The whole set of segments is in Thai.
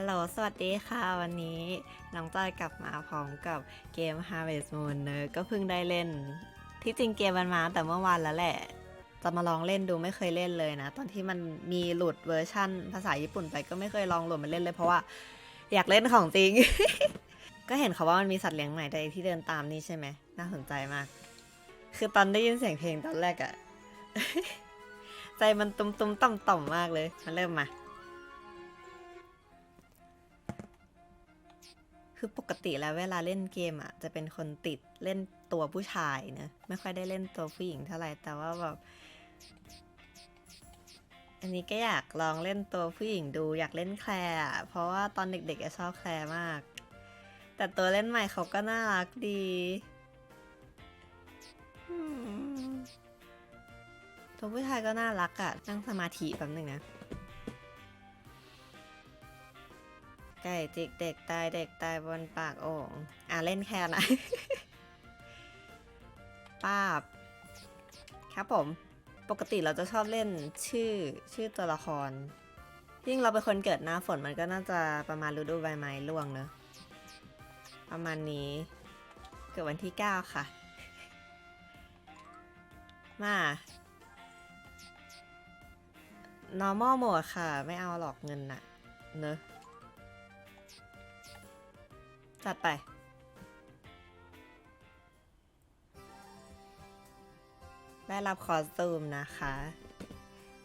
ฮัลโหล สวัสดีค่ะ วันนี้น้องจอยกลับมาพร้อมกับเกม Harvest Moon เนอะก็เพิ่งได้เล่น ที่จริงเกมมันมาแต่เมื่อวานแล้วแหละ จะมาลองเล่นดูไม่เคยเล่นเลยนะ ตอนที่มันมีหลุดเวอร์ชั่น ภาษาญี่ปุ่นไปก็ไม่เคยลองหลุดมาเล่นเลยเพราะว่า อยากเล่นของจริง ก็เห็นเขาว่ามันมีสัตว์เลี้ยงใหม่แต่ที่เดินตามนี่ใช่ไหม น่าสนใจมาก คือตอนได้ยินเสียงเพลงตอนแรกอะใจมันตุ้มๆต่อมๆมากเลยมาเริ่มมา คือปกติแล้วเวลาเล่นเกมอะจะเป็นคนติดเล่นตัวผู้ชายเนอะไม่ค่อยได้เล่นตัวผู้หญิงเท่าไหร่แต่ว่าแบบอันนี้ก็อยากลองเล่นตัวผู้หญิงดูอยากเล่นแคลร์เพราะว่าตอนเด็กๆอะชอบแคลร์มาก แต่ตัวเล่นใหม่เขาก็น่ารักดีอืมตัวผู้ชายก็น่ารักอะนั่งสมาธิแป๊บหนึงนะ ก่จิกเด็กตายเด็กตายบนปากโอ่งอะเล่นแค่นะป้าบ ครับผม ปกติเราจะชอบเล่นชื่อชื่อตัวละคร ยิ่งเราเป็นคนเกิดหน้าฝนมันก็น่าจะประมาณฤดูใบไม้ร่วงเนอะประมาณนี้ เกิดวันที่ 9 ค่ะ มา normal mode ค่ะ ไม่เอาหรอกเงินน่ะ เนอะ จัดไป ได้รับคอสตูมนะคะ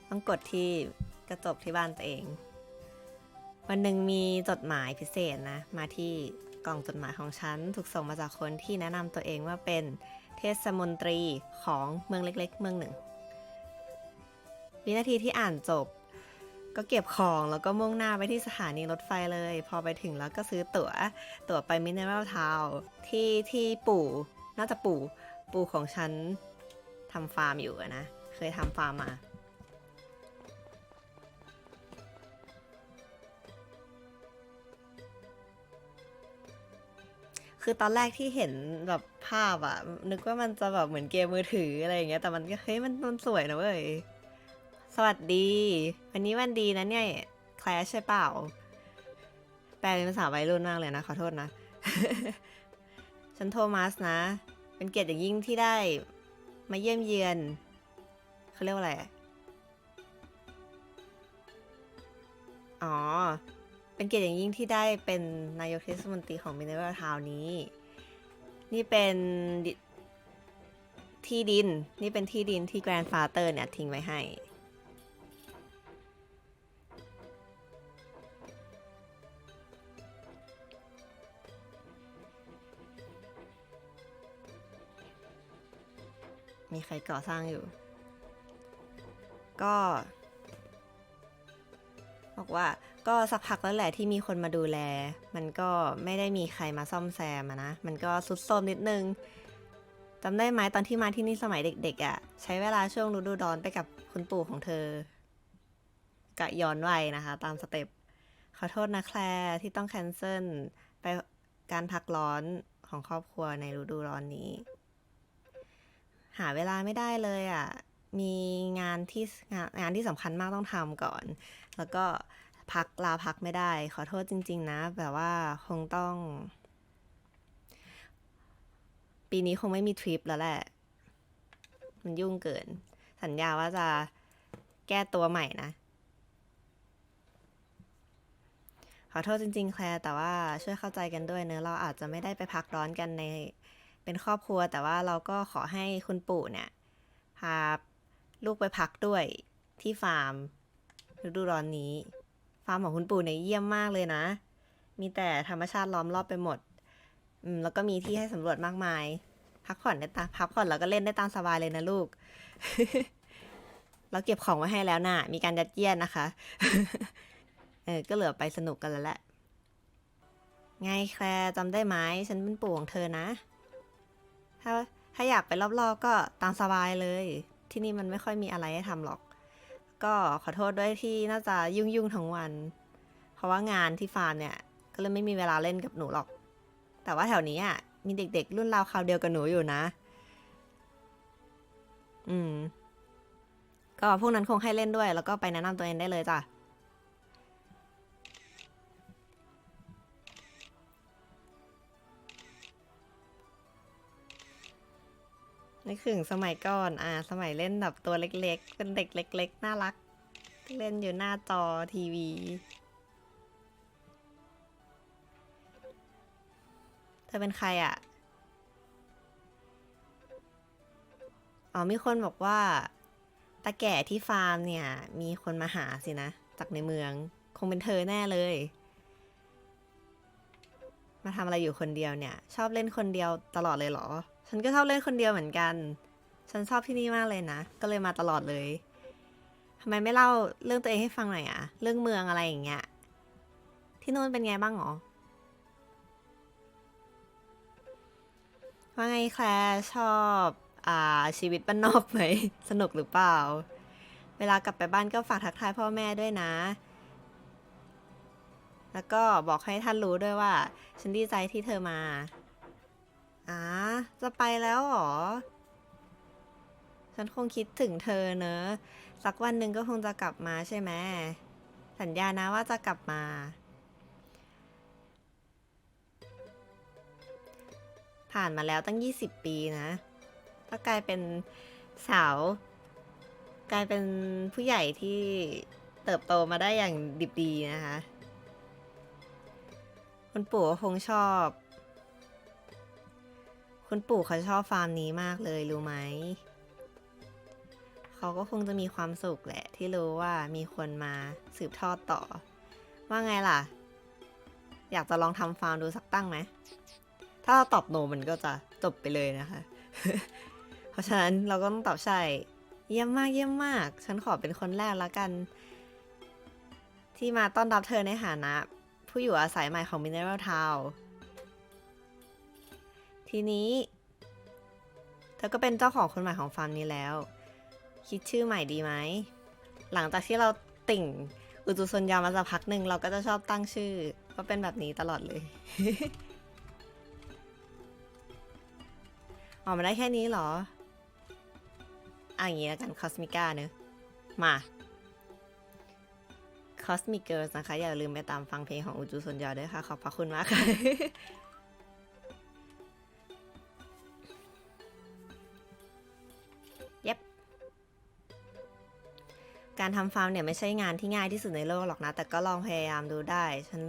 ต้องกดที่กระจกที่บ้านตัวเอง วันหนึ่งมีจดหมายพิเศษนะ มาที่กล่องจดหมายของฉัน ถูกส่งมาจากคนที่แนะนำตัวเองว่าเป็นเทศมนตรีของเมืองเล็ก ๆ เมืองหนึ่ง วินาทีที่อ่านจบ ก็เก็บของแล้วก็มุ่งหน้าไปที่สถานีรถไฟเลย พอไปถึงแล้วก็ซื้อตั๋ว ตั๋วไปมินเนอรัลทาวที่ที่ปู่น่าจะปู่ ปู่ของฉันทำฟาร์มอยู่นะ เคยทำฟาร์มมา คือตอนแรกที่เห็นแบบภาพอะนึกว่ามันจะแบบเหมือนเกมมือถืออะไรอย่างเงี้ย แต่มันก็เฮ้ยมันมันสวยนะเว้ย สวัสดี วันนี้วันดีนะเนี่ยแคลชใช่เปล่า แปลเป็นภาษาวัยรุ่นมากเลยนะ ขอโทษนะ ฉันโทมัสนะ เป็นเกียรติอย่างยิ่งที่ได้มาเยี่ยมเยือน เขาเรียกว่าอะไร อ๋อ เป็นเกียรติอย่างยิ่งที่ได้เป็นนายกเทศมนตรีของมินเนอร์ทาวนี้ นี่เป็นที่ดิน นี่เป็นที่ดินที่แกรนด์ฟาเตอร์เนี่ยทิ้งไว้ให้ มีใครก่อสร้างอยู่ ก็ บอกว่าก็สักพักแล้วแหละที่มีคนมาดูแล มันก็ไม่ได้มีใครมาซ่อมแซมะนะ มันก็สุดโทรมนิดนึงจำได้ไหมตอนที่มาที่นี่สมัยเด็กๆอะ่ะ ใช้เวลาช่วงฤดูร้อนไปกับคุณปู่ของเธอกะย้อนวัยนะคะ ตามสเต็ปขอโทษนะแคลร์ที่ต้องแคนเซิลไปการพักร้อนของครอบครัวในฤดูร้อนนี้ หาเวลาไม่ได้เลยอะ่ะ มีงานที่งานงานที่สำคัญมากต้องทำก่อน แล้วก็พักลาพักไม่ได้ ขอโทษจริง ๆ นะ แบบว่าคงต้อง ปีนี้คงไม่มีทริปแล้วแหละ มันยุ่งเกิน สัญญาว่าจะแก้ตัวใหม่นะ ขอโทษจริง ๆ แคลร์แต่ว่าช่วยเข้าใจกันด้วยเนอะเราอาจจะไม่ได้ไปพักร้อนกันใน เป็นครอบครัว แต่ว่าเราก็ขอให้คุณปู่เนี่ยพาลูกไปพักด้วยที่ฟาร์มฤดูร้อนนี้ ฟาร์มของคุณปู่เนี่ยเยี่ยมมากเลยนะ มีแต่ธรรมชาติล้อมรอบไปหมด อืมแล้วก็มีที่ให้สำรวจมากมาย พักผ่อนได้ตามพักผ่อนแล้วก็เล่นได้ตามสบายเลยนะลูก เราเก็บของไว้ให้แล้วน่ะ มีการยัดเยียดนะคะ เออ ก็เหลือไปสนุกกันแล้วแหละ ไงแคลจำได้ไหมฉันเป็นปู่ของเธอนะ ถ้าถ้าอยากไปรอบๆก็ตามสบายเลย ที่นี่มันไม่ค่อยมีอะไรให้ทำหรอก ก็ขอโทษด้วยที่น่าจะยุ่งๆทั้งวัน เพราะว่างานที่ฟาร์มเนี่ย ก็เลยไม่มีเวลาเล่นกับหนูหรอก แต่ว่าแถวนี้อะมีเด็กๆ รุ่นราวคราวเดียวกับหนูอยู่นะ อืม ก็พวกนั้นคงให้เล่นด้วย แล้วก็ไปแนะนำตัวเองได้เลยจ้ะ นึกถึงสมัยก่อน อ่า สมัยเล่นแบบตัวเล็กๆ เป็นเด็กเล็ก ๆ น่ารัก เล่นอยู่หน้าจอทีวี เธอเป็นใครอะ่ะ อ๋อ มีคนบอกว่า ตาแก่ที่ฟาร์มเนี่ย มีคนมาหาสินะ จากในเมือง คงเป็นเธอแน่เลย มาทำอะไรอยู่คนเดียวเนี่ย ชอบเล่นคนเดียวตลอดเลยเหรอ ฉันก็ชอบเล่นคนเดียวเหมือนกัน ฉันชอบที่นี่มากเลยนะ ก็เลยมาตลอดเลยทำไมไม่เล่าเรื่องตัวเองให้ฟังหน่อยอะเรื่องเมืองอะไรอย่างเงี้ย ที่นู่นเป็นไงบ้างหรอ ว่าไงแคลร์ชอบอ่าชีวิตบ้านนอกไหม สนุกหรือเปล่า เวลากลับไปบ้านก็ฝากทักทายพ่อแม่ด้วยนะ แล้วก็บอกให้ท่านรู้ด้วยว่า ฉันดีใจที่เธอมา อ่าจะไปแล้วหรอ ฉันคงคิดถึงเธอเนอะ สักวันหนึ่งก็คงจะกลับมาใช่ไหม สัญญานะว่าจะกลับมา ผ่านมาแล้วตั้ง 20 ปีนะ ก็กลายเป็นสาว กลายเป็นผู้ใหญ่ที่เติบโตมาได้อย่างดิบดีนะคะ คุณปู่คงชอบ คุณปู่เขาชอบฟาร์มนี้มากเลยรู้ไหม เขาก็คงจะมีความสุขแหละ ที่รู้ว่ามีคนมาสืบทอดต่อ ว่าไงล่ะ อยากจะลองทำฟาร์มดูสักตั้งไหม ถ้าเราตอบโนมันก็จะจบไปเลยนะคะ เพราะฉะนั้นเราก็ต้องตอบใช่ เยี่ยมมากเยี่ยมมาก ฉันขอเป็นคนแรกแล้วกัน ที่มาต้อนรับเธอในฐานะ ผู้อยู่อาศัยใหม่ของ Mineral Town ทีนี้ เธอก็เป็นเจ้าของคนใหม่ของฟาร์มนี้แล้ว คิดชื่อใหม่ดีไหม หลังจากที่เราติ่งอุจุซนยามาสักพักหนึ่งเราก็จะชอบตั้งชื่อก็เป็นแบบนี้ตลอดเลยออกมาได้แค่นี้เหรออะอย่างนี้แล้วกันคอสมิก้าเนอะมา Cosmic Girls นะคะ อย่าลืมไปตามฟังเพลงของอุจูซนยอด้วยค่ะ ขอบพระคุณมากค่ะ การทำฟาร์มเนี่ยไม่ใช่งานที่ง่ายที่สุดในโลกหรอกนะ แต่ก็ลองพยายามดูได้ ฉัน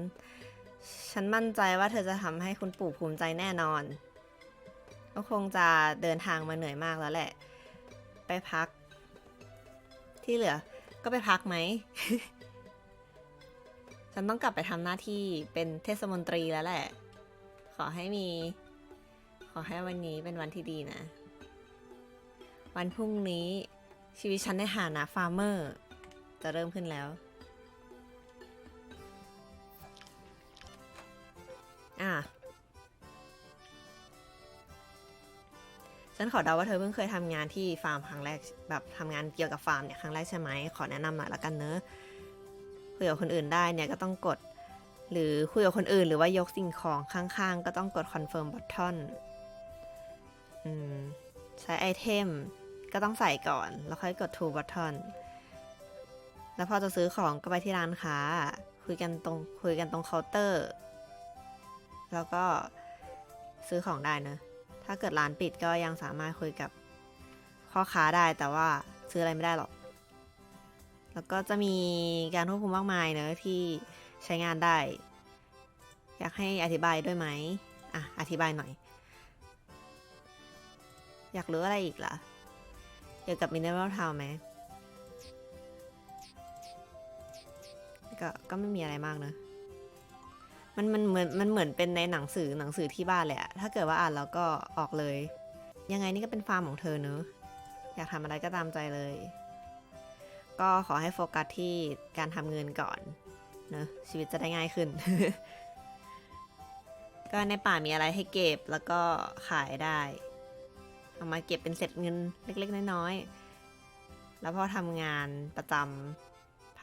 ฉันมั่นใจว่าเธอจะทำให้คุณปู่ภูมิใจแน่นอน ก็คงจะเดินทางมาเหนื่อยมากแล้วแหละ ไปพัก ที่เหลือ ก็ไปพักไหม ฉันต้องกลับไปทำหน้าที่เป็นเทศมนตรีแล้วแหละ ขอให้มี ขอให้วันนี้เป็นวันที่ดีนะ วันพรุ่งนี้ชีวิตฉันในฐานะฟาร์มเมอร์ จะเริ่มขึ้นแล้ว อะ ฉันขอเดาว่าเธอเพิ่งเคยทำงานที่ฟาร์มครั้งแรกแบบทำงานเกี่ยวกับฟาร์มเนี่ยครั้งแรกใช่ไหม ขอแนะนำหน่อยละกันเนอะคุยกับคนอื่นได้เนี่ยก็ต้องกด หรือคุยกับคนอื่น หรือว่ายกสิ่งของข้างๆ ก็ต้องกด confirm button อืม ใช้ไอเทมก็ต้องใส่ก่อน แล้วค่อยกด to button แล้วพอจะซื้อของก็ไปที่ร้านค้า คุยกันตรงคุยกันตรงเคาน์เตอร์ แล้วก็ซื้อของได้นะถ้าเกิดร้านปิดก็ยังสามารถคุยกับพ่อค้าได้แต่ว่าซื้ออะไรไม่ได้หรอก แล้วก็จะมีการควบคุมมากมายเนอะที่ใช้งานได้ อยากให้อธิบายด้วยไหมอะอธิบายหน่อย อยากรู้อะไรอีกล่ะ เกี่ยวกับ Mineral Town ไหม ก็ก็ไม่มีอะไรมากเนอะมันมันเหมือนมันเหมือนเป็นในหนังสือหนังสือที่บ้านเลยอะถ้าเกิดว่าอ่านแล้วก็ออกเลย ยังไงนี่ก็เป็นฟาร์มของเธอเนอะอยากทำอะไรก็ตามใจเลย ก็ขอให้โฟกัสที่การทำเงินก่อนเนอะชีวิตจะได้ง่ายขึ้น ก็ในป่ามีอะไรให้เก็บแล้วก็ขายได้ เอามาเก็บเป็นเศษเงินเล็กๆน้อยๆแล้วพอทำงานประจำ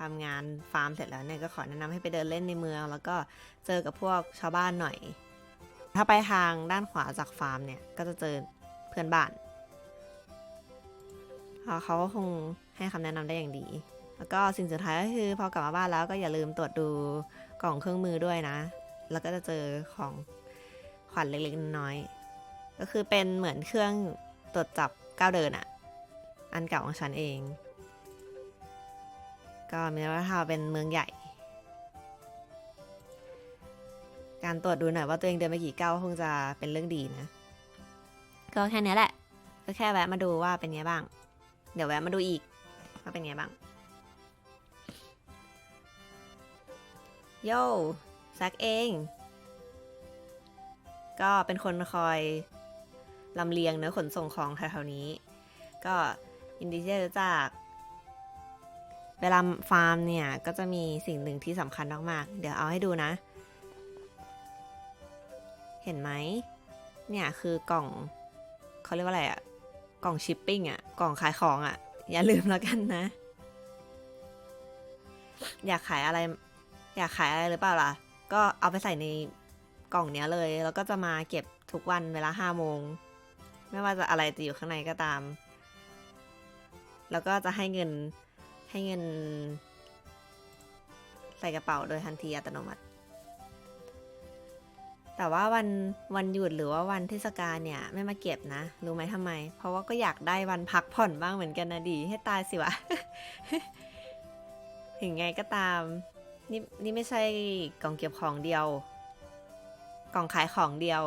ทำงานฟาร์มเสร็จแล้วเนี่ยก็ขอแนะนำให้ไปเดินเล่นในเมือง แล้วก็เจอกับพวกชาวบ้านหน่อย ถ้าไปทางด้านขวาจากฟาร์มเนี่ยก็จะเจอเพื่อนบ้านเขาก็คงให้คำแนะนำได้อย่างดี แล้วก็สิ่งสุดท้ายก็คือพอกลับมาบ้านแล้วก็อย่าลืมตรวจดูกล่องเครื่องมือด้วยนะ แล้วก็จะเจอของขวัญเล็กๆน้อยๆก็คือเป็นเหมือนเครื่องตรวจจับก้าวเดินอะอันเก่าของฉันเอง ก็มินราทาวน์เป็นเมืองใหญ่ การตรวจดูหน่อยว่าตัวเองเดินไปกี่ก้าวคงจะเป็นเรื่องดีนะ ก็แค่เนี้ยแหละ ก็แค่แวะมาดูว่าเป็นไงบ้าง เดี๋ยวแวะมาดูอีกว่าเป็นไงบ้าง โย่แซกเอง ก็เป็นคนคอยลำเลียงเนื้อะขนส่งของแถวๆนี้ ก็ยินดีที่จะรู้จัก เวลาฟาร์มเนี่ย ก็จะมีสิ่งหนึ่งที่สำคัญมากๆ เดี๋ยวเอาให้ดูนะ เห็นไหม เนี่ยคือกล่องเขาเรียกว่าอะไรอะกล่องชิปปิ้งอะกล่องขายของอะอย่าลืมแล้วกันนะ อยากขายอะไร อยากขายอะไรหรือเปล่าล่ะ ก็เอาไปใส่ในกล่องเนี้ยเลย แล้วก็จะมาเก็บทุกวันเวลาห้าโมง ไม่ว่าจะอะไรจะอยู่ข้างในก็ตาม แล้วก็จะให้เงิน ให้เงิน ใส่กระเป๋าโดยทันทีอัตโนมัติ แต่ว่าวันวันหยุดหรือว่าวันเทศกาลเนี่ย ไม่มาเก็บนะ รู้ไหมทำไม เพราะว่าก็อยากได้วันพักผ่อนบ้างเหมือนกันนะดี ให้ตายสิวะ ถึงไงก็ตาม นี่นี่ไม่ใช่กล่องเก็บของเดียว กล่องขายของเดียว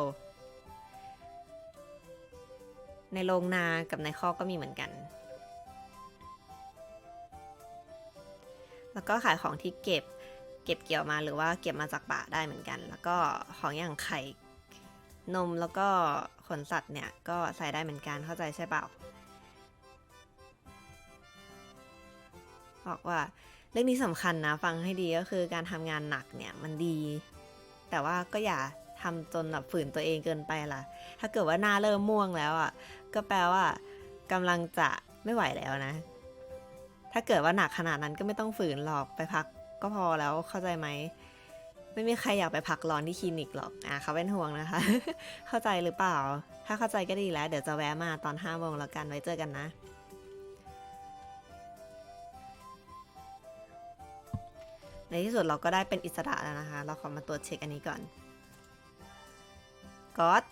ในโรงนา กับในคอกก็มีเหมือนกัน แล้วก็ขายของที่เก็บเก็บเกี่ยวมาหรือว่าเก็บมาจากป่าได้เหมือนกัน แล้วก็ของอย่างไข่นมแล้วก็ขนสัตว์เนี่ยก็ใส่ได้เหมือนกันเข้าใจใช่เปล่าบอกว่าเรื่องนี้สำคัญนะฟังให้ดีก็คือการทำงานหนักเนี่ยมันดี แต่ว่าก็อย่าทำจนแบบฝืนตัวเองเกินไปล่ะ ถ้าเกิดว่าหน้าเริ่มม่วงแล้วอะก็แปลว่ากำลังจะไม่ไหวแล้วนะ ถ้าเกิดว่าหนักขนาดนั้นก็ไม่ต้องฝืนหรอกไปพักก็พอแล้วเข้าใจไหมไม่มีใครอยากไปพักร้อนที่คลินิกหรอกอะเขาเป็นห่วงนะคะ เข้าใจหรือเปล่า ถ้าเข้าใจก็ดีแล้ว เดี๋ยวจะแวะมาตอนห้าโมงแล้วกันไว้เจอกันนะในที่สุดเราก็ได้เป็นอิสระแล้วนะคะ เราขอมาตรวจเช็คอันนี้ก่อนก๊อต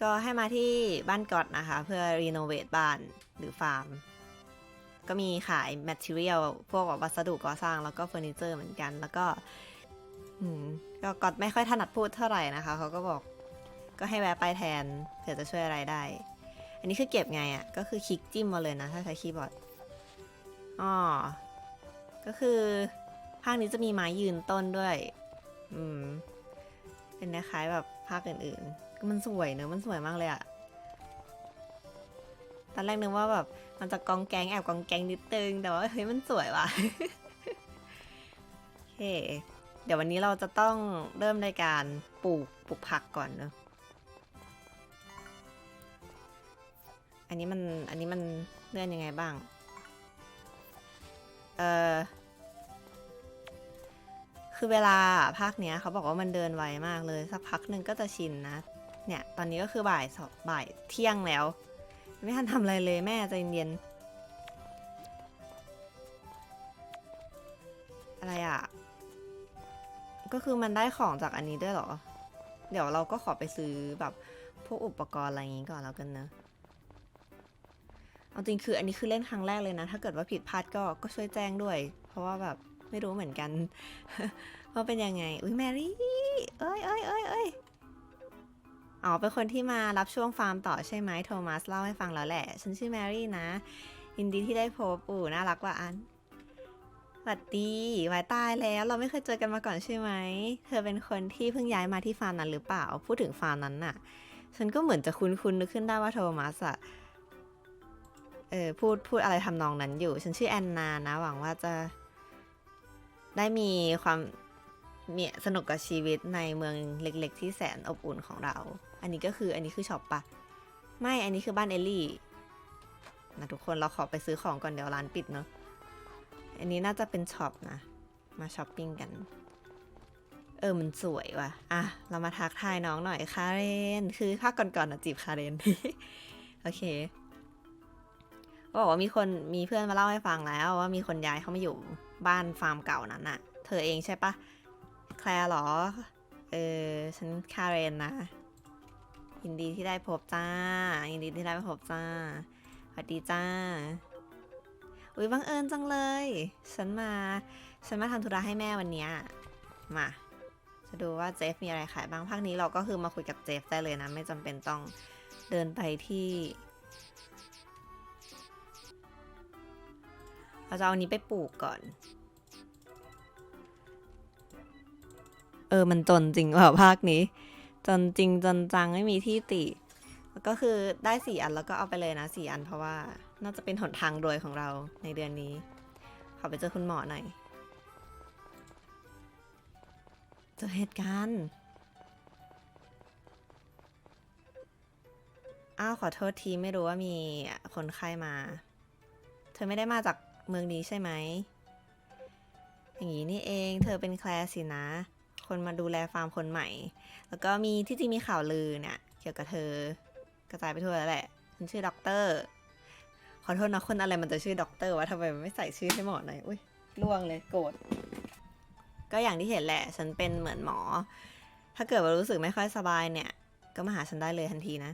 ก็ให้มาที่บ้านก๊อตนะคะ เพื่อรีโนเวทบ้านหรือฟาร์ม ก็มีขายแมทเทียลพวกวัสดุก่อสร้างแล้วก็เฟอร์นิเจอร์เหมือนกัน แล้วก็ก็ก๊อตไม่ค่อยถนัดพูดเท่าไหร่นะคะ เขาก็บอกก็ให้แวะไปแทนเผื่อจะช่วยอะไรได้ อันนี้คือเก็บไงอะ่ะ ก็คือคลิกจิ้มมาเลยนะ ถ้าใช้คีย์บอร์ดอ๋อก็คือภาคนี้จะมีไม้ยืนต้นด้วย อืม เป็นคล้ายแบบ ภาคอื่นๆก็มันสวยเนอะมันสวยมากเลยอะตอนแรกนึกว่าแบบมันจะกองแกงแอบกองแกงนิดนึงแต่ว่าเฮ้ยมันสวยว่ะโอเคเดี๋ยววันนี้เราจะต้องเริ่มในการปลูกปลูกผักก่อนเนอะอันนี้มันอันนี้มันเลื่อนยังไงบ้าง เอ่อ คือเวลาภาคเนี้ยเขาบอกว่ามันเดินไวมากเลย สักพักหนึ่งก็จะชินนะ เนี่ย ตอนนี้ก็คือบ่ายสองบ่ายเที่ยงแล้ว ไม่ทันทำอะไรเลยแม่ใจเย็น อะไรอะ ก็คือมันได้ของจากอันนี้ด้วยเหรอ เดี๋ยวเราก็ขอไปซื้อแบบพวกอุปกรณ์อะไรอย่างงี้ก่อนแล้วกันนะเอาจริงคืออันนี้คือเล่นครั้งแรกเลยนะ ถ้าเกิดว่าผิดพลาดก็ก็ช่วยแจ้งด้วย เพราะว่าแบบ ไม่รู้เหมือนกันว่าเป็นยังไง อุ้ยแมรี่ เอ้ยเอ้ยเอ้ยเอ้ยอ๋อ เป็นคนที่มารับช่วงฟาร์มต่อใช่ไหมโทมัสเล่าให้ฟังแล้วแหละ ฉันชื่อแมรี่นะยินดีที่ได้พบอู๋น่ารักว่ะอันสวัสดีวายตายแล้วเราไม่เคยเจอกันมาก่อนใช่ไหม เธอเป็นคนที่เพิ่งย้ายมาที่ฟาร์มนั้นหรือเปล่า พูดถึงฟาร์มนั้นน่ะ ฉันก็เหมือนจะคุ้นๆนึกขึ้นได้ว่าโทมัสอะเออพูดพูดอะไรทำนองนั้นอยู่ ฉันชื่อแอนนานะ หวังว่าจะ ได้มีความมีสนุกกับชีวิตในเมืองเล็กๆ ที่แสนอบอุ่นของเรา อันนี้ก็คืออันนี้คือช็อปปะ ไม่อันนี้คือบ้านเอลลี่นะทุกคนเราขอไปซื้อของก่อนเดี๋ยวร้านปิดเนาะอันนี้น่าจะเป็นช็อปนะ มาช้อปปิ้งกัน เออมันสวยว่ะ อะ เรามาทักทายน้องหน่อยคาเรน คือภาคก่อนๆนะจีบคาเรน โอเคก็บอกว่ามีคนมีเพื่อนมาเล่าให้ฟังแล้วว่ามีคนย้ายเข้ามาอยู่ บ้านฟาร์มเก่านั้นน่ะเธอเองใช่ปะแคลร์หรอ เออ ฉันคาเรนนะยินดีที่ได้พบจ้า ยินดีที่ได้พบจ้าสวัสดีจ้า อุ้ยบังเอิญจังเลย ฉันมา ฉันมาทำธุระให้แม่วันนี้มา จะดูว่าเจฟมีอะไรขายบ้างภาคนี้เราก็คือมาคุยกับเจฟได้เลยนะ ไม่จำเป็นต้องเดินไปที่ เราจะเอานี้ไปปลูกก่อน เออมันจนจริงว่ะภาคนี้ จนจริงจนจังไม่มีที่ติก็คือได้สี่อันแล้วก็เอาไปเลยนะสี่อันเพราะว่าน่าจะเป็นหนทางรวยของเราในเดือนนี้ ขอไปเจอคุณหมอหน่อยเจอเหตุการณ์อ้าวขอโทษทีไม่รู้ว่ามีคนไข้มา เธอไม่ได้มาจาก เมืองนี้ใช่ไหม อย่างนี้นี่เองเธอเป็นแคลร์สินะ คนมาดูแลฟาร์มคนใหม่ แล้วก็มีที่จริงมีข่าวลือเนี่ยเกี่ยวกับเธอกระจายไปทั่วแล้วแหละฉันชื่อด็อกเตอร์ขอโทษนะคนอะไรมันจะชื่อด็อกเตอร์วะทำไมมันไม่ใส่ชื่อให้หมอหน่อยอุ้ยล่วงเลยโกรธก็อย่างที่เห็นแหละฉันเป็นเหมือนหมอ ถ้าเกิดว่ารู้สึกไม่ค่อยสบายเนี่ย ก็มาหาฉันได้เลยทันทีนะ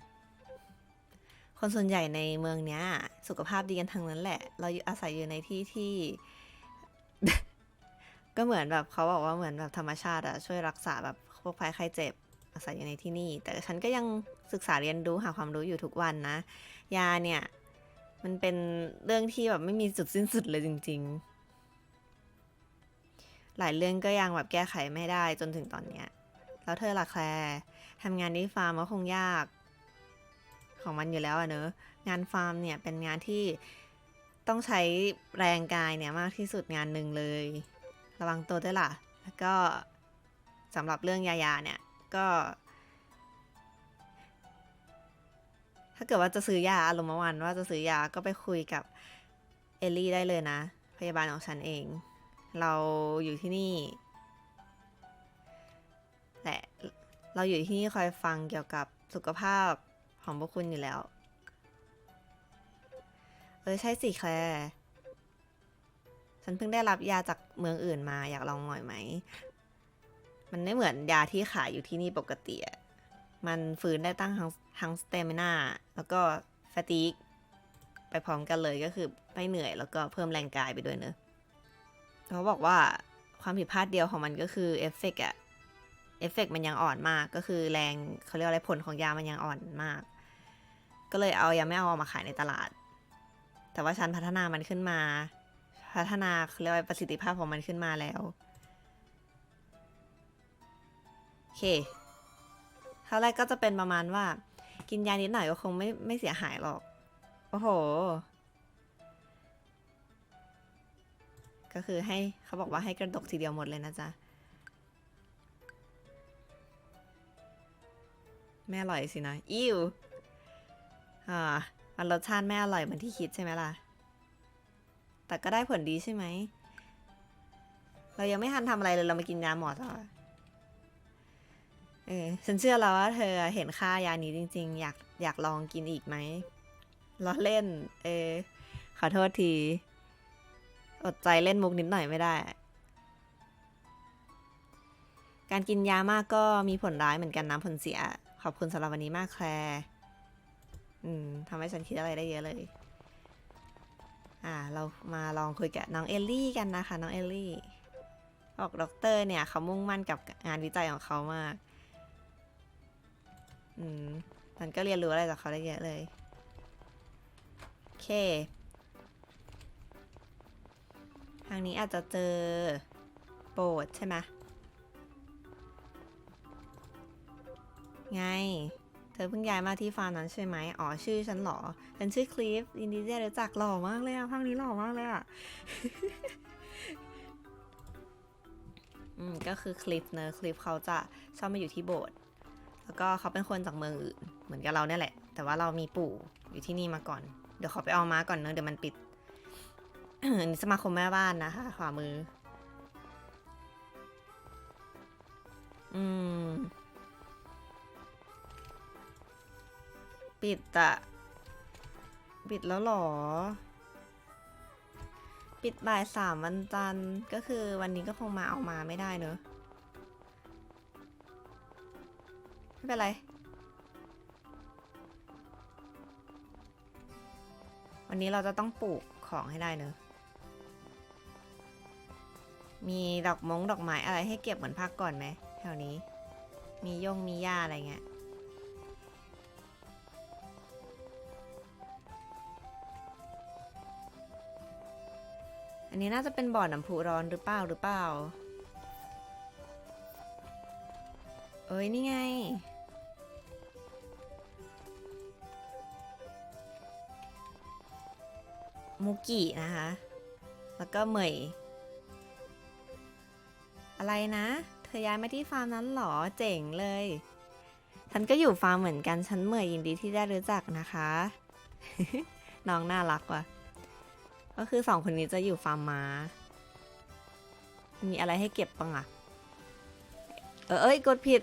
คนส่วนใหญ่ในเมืองเนี้ย สุขภาพดีกันทั้งนั้นแหละ เราอาศัยอยู่ในที่ที่ ก็เหมือนแบบเขาบอกว่าเหมือนแบบธรรมชาติอะช่วยรักษาแบบพวกภัยไข้เจ็บอาศัยอยู่ในที่นี่ แต่ฉันก็ยังศึกษาเรียนรู้หาความรู้อยู่ทุกวันนะ ยาเนี่ย มันเป็นเรื่องที่แบบไม่มีจุดสิ้นสุดเลยจริง ๆ หลายเรื่องก็ยังแบบแก้ไขไม่ได้จนถึงตอนเนี้ยแล้วเธอล่ะแคลทำงานที่ฟาร์มก็คงยาก ของมันอยู่แล้วอะเนอะงานฟาร์มเนี่ยเป็นงานที่ต้องใช้แรงกายเนี่ยมากที่สุดงานหนึ่งเลย ระวังตัวด้วยล่ะ แล้วก็สำหรับเรื่องยายาเนี่ยก็ ถ้าเกิดว่าจะซื้อยาอารมณ์เมื่อวานว่าจะซื้อยาก็ไปคุยกับเอลลี่ได้เลยนะ พยาบาลของฉันเอง เราอยู่ที่นี่แต่เราอยู่ที่นี่คอยฟังเกี่ยวกับสุขภาพ ของพวกคุณอยู่แล้ว เออใช่สิแคลฉันเพิ่งได้รับยาจากเมืองอื่นมาอยากลองหน่อยไหม มันไม่เหมือนยาที่ขายอยู่ที่นี่ปกติอะมันฟื้นได้ตั้งทั้งทั้งสเตมินาแล้วก็ฟ a ติกไปพร้อมกันเลยก็คือไม่เหนื่อยแล้วก็เพิ่มแรงกายไปด้วยเนอะเขาบอกว่าความผิดพลาดเดียวของมันก็คือเอฟเฟกอะเอฟเฟกมันยังอ่อนมากก็คือแรงเขาเรียกอะไรผลของยามันยังอ่อนมาก ก็เลยเอายังไม่เอาออกมาขายในตลาด แต่ว่าฉันพัฒนามันขึ้นมา พัฒนาเขาเรียกว่าประสิทธิภาพของมันขึ้นมาแล้วโอเคคราวแรกก็จะเป็นประมาณว่า กินยานิดหน่อยก็คงไม่ไม่เสียหายหรอก โอ้โห ก็คือให้เขาบอกว่าให้กระดกทีเดียวหมดเลยนะจ๊ะแม่อร่อยสินะ อิว อ่ามันรสชาติไม่อร่อยเหมือนที่คิดใช่ไหมล่ะ แต่ก็ได้ผลดีใช่ไหม เรายังไม่ทันทำอะไรเลยเรามากินยาหมอต่อเออฉันเชื่อแล้วว่าเธอเห็นค่ายานี้จริง ๆ อยากอยากลองกินอีกไหมล้อเล่น เออ ขอโทษที อดใจเล่นมุกนิดหน่อยไม่ได้ การกินยามากก็มีผลร้ายเหมือนกันนะผลเสีย ขอบคุณสำหรับวันนี้มากแคร์ อืมทำให้ฉันคิดอะไรได้เยอะเลย อ่า เรามาลองคุยกับน้องเอลลี่กันนะคะ น้องเอลลี่ บอกด็อกเตอร์เนี่ย เขามุ่งมั่นกับงานวิจัยของเขามาก อืมฉันก็เรียนรู้อะไรจากเขาได้เยอะเลย โอเค ทางนี้อาจจะเจอโบสถ์ใช่ไหมไง เธอเพิ่งย้ายมาที่ฟาร์มนั้นใช่ไหมอ๋อชื่อฉันหรอฉันชื่อคลิฟยินดีที่ได้รู้จักหล่อมากเลยอะภาคนี้หล่อมากเลยอะอืมก็คือคลิฟเนอะคลิฟเขาจะชอบมาอยู่ที่โบสถ์แล้วก็เขาเป็นคนจากเมืองอื่น เหมือนกับเราเนี่ยแหละ แต่ว่าเรามีปู่อยู่ที่นี่มาก่อน เดี๋ยวขอไปเอาม้าก่อนเนอะเดี๋ยวมันปิดนนี้สมาคมแม่บ้านนะคะขวามือ อืม ปิดอะปิดแล้วหรอ ปิดบ่ายสามวันจันทร์ก็คือวันนี้ก็คงมาเอามาไม่ได้เนอะไม่เป็นไร วันนี้เราจะต้องปลูกของให้ได้เนอะมีดอกมงดอกไม้อะไรให้เก็บเหมือนพักก่อนไหมแถวนี้ มียงมีหญ้าอะไรเงี้ย อันนี้น่าจะเป็นบ่อน้ำพุร้อนหรือเปล่าหรือเปล่า เอ้ยนี่ไง มุกินะคะ แล้วก็เหมย อะไรนะ เธอย้ายมาที่ฟาร์มนั้นหรอ เจ๋งเลย ฉันก็อยู่ฟาร์มเหมือนกัน ฉันเหมยยินดีที่ได้รู้จักนะคะ น้องน่ารักว่ะ ก็คือสองคนนี้จะอยู่ฟาร์มม้ามีอะไรให้เก็บบ้างอะเออเอ้ย กดผิด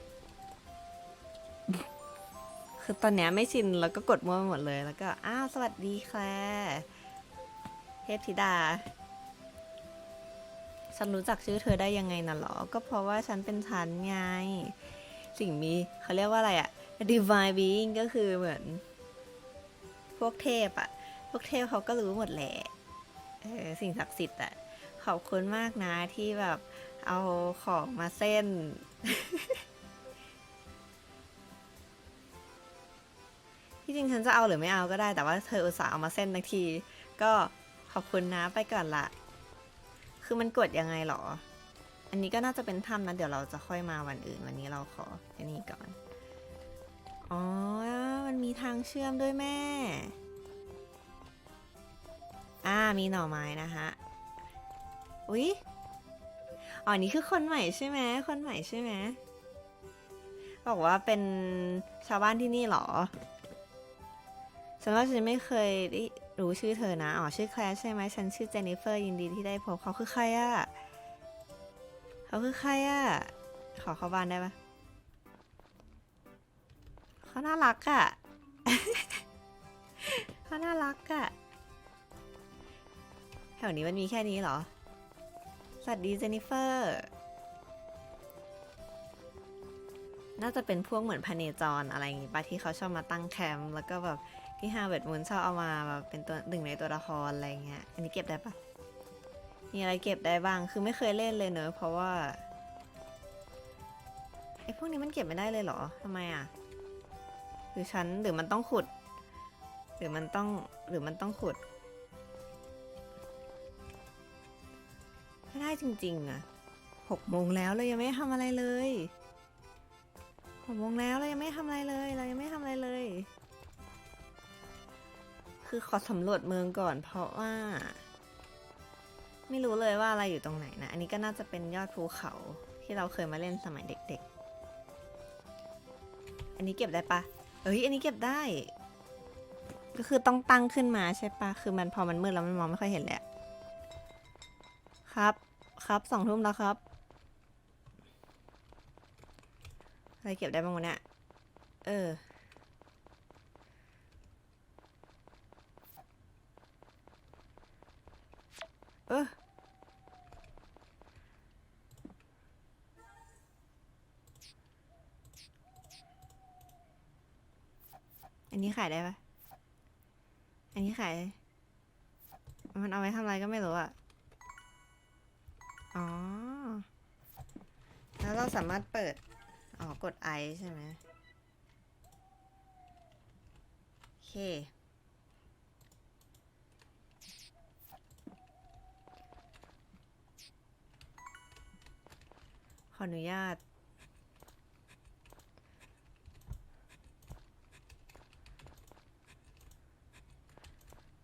คือตอนเนี้ยไม่ชินแล้วก็กดมั่วไปหมดเลยแล้วก็ อ้าว สวัสดีแคลเทพธิดา ฉันรู้จักชื่อเธอได้ยังไงน่ะหรอ ก็เพราะว่าฉันเป็นฉันไง สิ่งมีเขาเรียกว่าอะไรอะ divine being ก็คือเหมือน พวกเทพอะพวกเทพเขาก็รู้หมดแหละ เออสิ่งศักดิ์สิทธิ์อะขอบคุณมากนะที่แบบเอาของมาเส้น ที่จริงฉันจะเอาหรือไม่เอาก็ได้ แต่ว่าเธออุตส่าห์เอามาเส้นทังที ก็ขอบคุณนะไปก่อนละคือมันกดยังไงหรอ อันนี้ก็น่าจะเป็นถ้ำนะเดี๋ยวเราจะค่อยมาวันอื่นวันนี้เราขอไอ้นี่ก่อน อ๋อ มันมีทางเชื่อมด้วยแม่ อ่ามีหน่อไม้นะคะอุ๊ยอ๋อนี่คือคนใหม่ใช่ไหมคนใหม่ใช่ไหมบอกว่าเป็นชาวบ้านที่นี่หรอฉันว่าฉันไม่เคยได้รู้ชื่อเธอนะ อ๋อ ชื่อแคลร์ใช่ไหม ฉันชื่อเจนนิเฟอร์ยินดีที่ได้พบเขาคือใครอะเขาคือใครอะขอเข้าบ้านได้ปะเขาน่ารักอะเขาน่ารักอะ ถวนี้มันมีแค่นี้เหรอ สวัสดีเจนนิเฟอร์ น่าจะเป็นพวกเหมือนพเนจรอะไรอย่างงี้ปะที่เขาชอบมาตั้งแคมป์แล้วก็แบบที่ฮาเวิร์ดมูนชอบเอามาแบบเป็นตัวหนึ่งในตัวละครอะไรเงี้ย อันนี้เก็บได้ปะมีอะไรเก็บได้บ้าง คือไม่เคยเล่นเลยเนอะเพราะว่าไอ้พวกนี้มันเก็บไม่ได้เลยเหรอทำไมอะ หรือฉันหรือมันต้องขุด หรือมันต้องหรือมันต้องขุด ได้จริงๆอะหกโมงแล้วเรายังไม่ทำอะไรเลยหกโมงแล้วเรายังไม่ทำอะไรเลย เรายังไม่ทำอะไรเลย คือขอสำรวจเมืองก่อน เพราะว่า ไม่รู้เลยว่าอะไรอยู่ตรงไหนนะ อันนี้ก็น่าจะเป็นยอดภูเขาที่เราเคยมาเล่นสมัยเด็ก ๆ อันนี้เก็บได้ปะเอ้ย อันนี้เก็บได้ ก็คือต้องตั้งขึ้นมาใช่ปะคือมันพอมันมืดแล้วมันมองไม่ค่อยเห็นแหละครับ ครับสองทุ่มแล้วครับอะไรเก็บได้บ้างวะเนี่ยเออ เอออันนี้ขายได้ปะอันนี้ขาย มันเอาไว้ทำอะไรก็ไม่รู้อะ อ๋อ แล้วเราสามารถเปิด อ๋อ กดไอใช่ไหมโอเค ขออนุญาต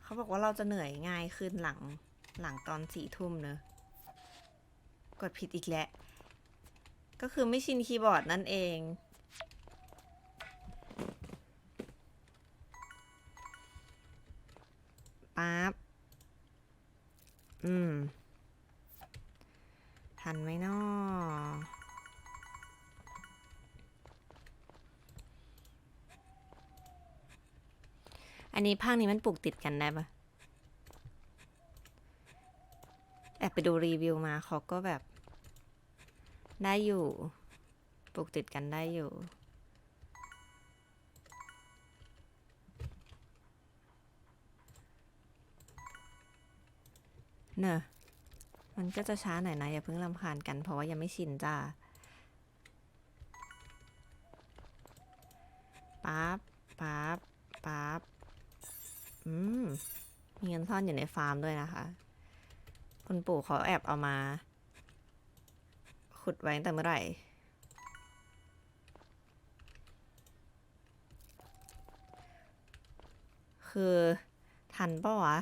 เขาบอกว่าเราจะเหนื่อยง่ายขึ้นหลังหลังตอนสี่ทุ่มเนอะ กดผิดอีกแล้ว ก็คือไม่ชินคีย์บอร์ดนั่นเองปั๊บ อืม ทันไหมนออันนี้ภาคนี้มันปลูกติดกันได้ปะแอบ ไปดูรีวิวมาเขาก็แบบ ได้อยู่ ปลูกติดกันได้อยู่ เนอะมันก็จะช้าหน่อยนะ อย่าเพิ่งรำคาญกันเพราะว่ายังไม่ชินจ้าปั๊บปั๊บปั๊บอืม มีเงินซ่อนอยู่ในฟาร์มด้วยนะคะ คุณปู่เขาแอบเอามา ขุดไว้ตั้งแต่เมื่อไหร่ คือทันปะวะ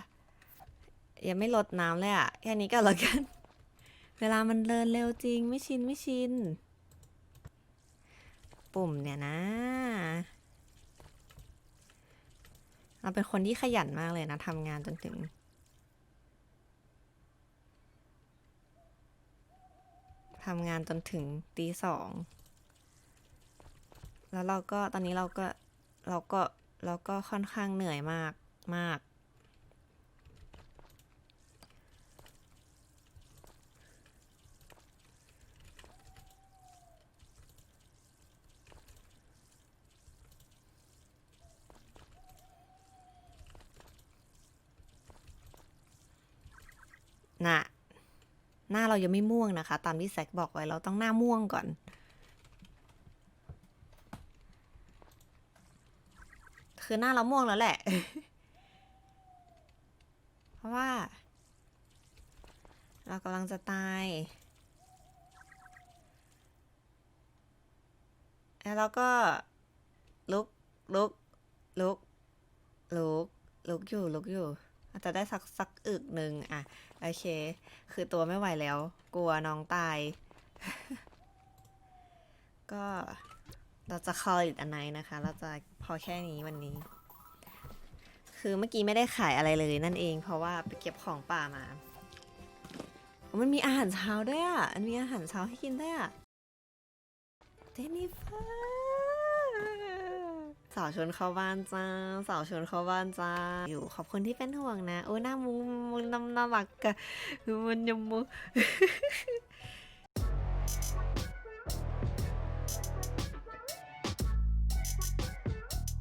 ยังไม่ลดน้ำเลยอะแค่นี้ก็แล้วกัน เวลามันเดินเร็วจริงไม่ชินไม่ชิน ปุ่มเนี่ยนะ เราเป็นคนที่ขยันมากเลยนะทำงานจนถึง ทำงานจนถึงตีสอง แล้วเราก็ตอนนี้เราก็เราก็เราก็ค่อนข้างเหนื่อยมากมาก น่ะ หน้าเรายังไม่ม่วงนะคะ ตามที่แซกบอกไว้เราต้องหน้าม่วงก่อน คือหน้าเราม่วงแล้วแหละ เพราะว่า เรากำลังจะตายแล้วเราก็ลุกลุกลุกลุกลุกอยู่ลุกอยู่ อาจจะได้สักสักอึกหนึ่งอะ โอเค คือตัวไม่ไหวแล้ว กลัวน้องตาย ก็เราจะ call it a night นะคะ เราจะพอแค่นี้วันนี้ คือเมื่อกี้ไม่ได้ขายอะไรเลยนั่นเอง เพราะว่าไปเก็บของป่ามา มันมีอาหารเช้าด้วยอะ มันมีอาหารเช้าให้กินด้วยอะเจนนิเฟอร์ สาวชวนเข้าบ้านจ้า สาวชวนเข้าบ้านจ้า อยู่ขอบคุณที่เป็นห่วงนะ โอ้หน้ามุงมุงน้ำน่ารักอะมันยมมุ